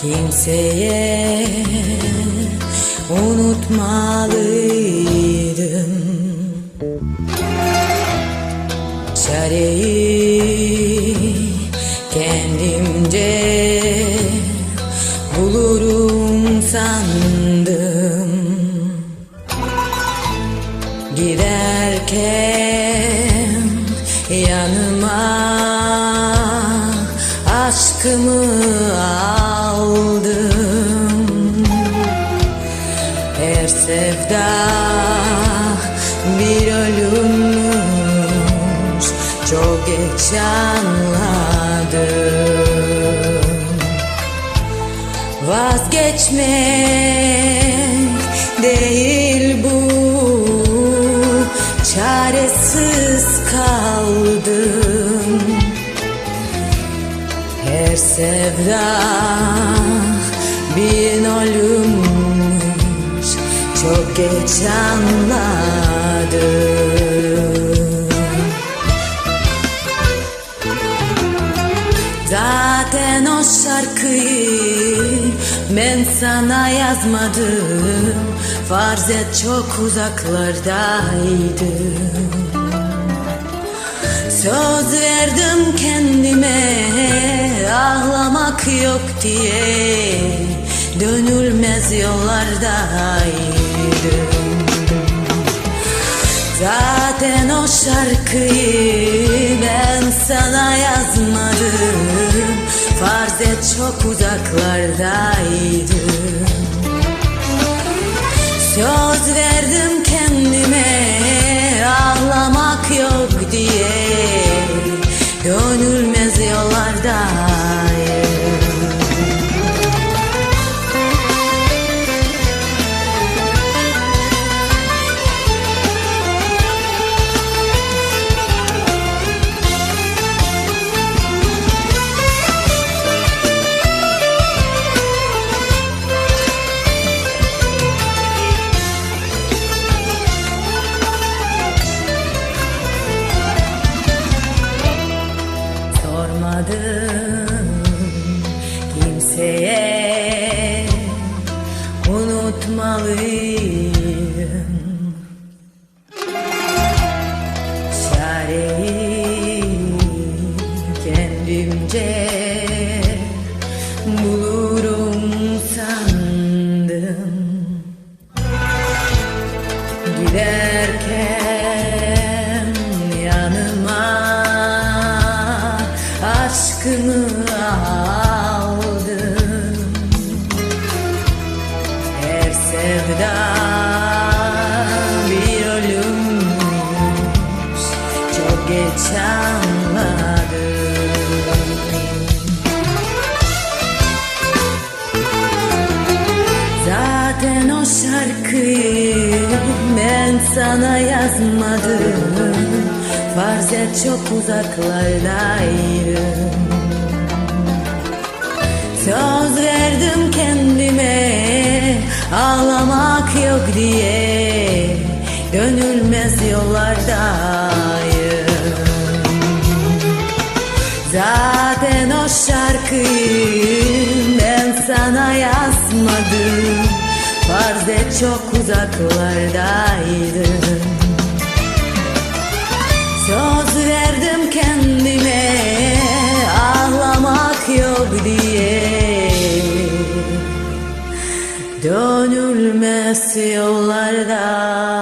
kimseye unutmalıydım. Çareyi kendimce bulurum sandım. Giderken yanıma aşkımı aldım. Her sevda bir ölümmüş Çok geç anladım. Vazgeçmek değil bu Çaresiz kaldım sevda bin ölümmüş Çok geç anladım. Zaten o şarkıyı ben sana yazmadım. Farz et çok uzaklardaydım Söz verdim kendime ağlamak yok diye. Dönülmez yollardaydım Zaten o şarkıyı ben sana yazmadım. Farz et çok uzaklardaydım. Söz verdim kendimce bulurum sandım. Giderken yanıma aşkımı aldım Her sevda bir ölümmüş. Çok geç Zaten o şarkıyı ben sana yazmadım. Farz et çok uzaklardaydım Söz verdim kendime ağlamak yok diye. Dönülmez yollardayım. Zaten o şarkıyı ben sana yazmadım Farz et çok uzaklardaydım Söz verdim kendime ağlamak yok diye. Dönülmez yollarda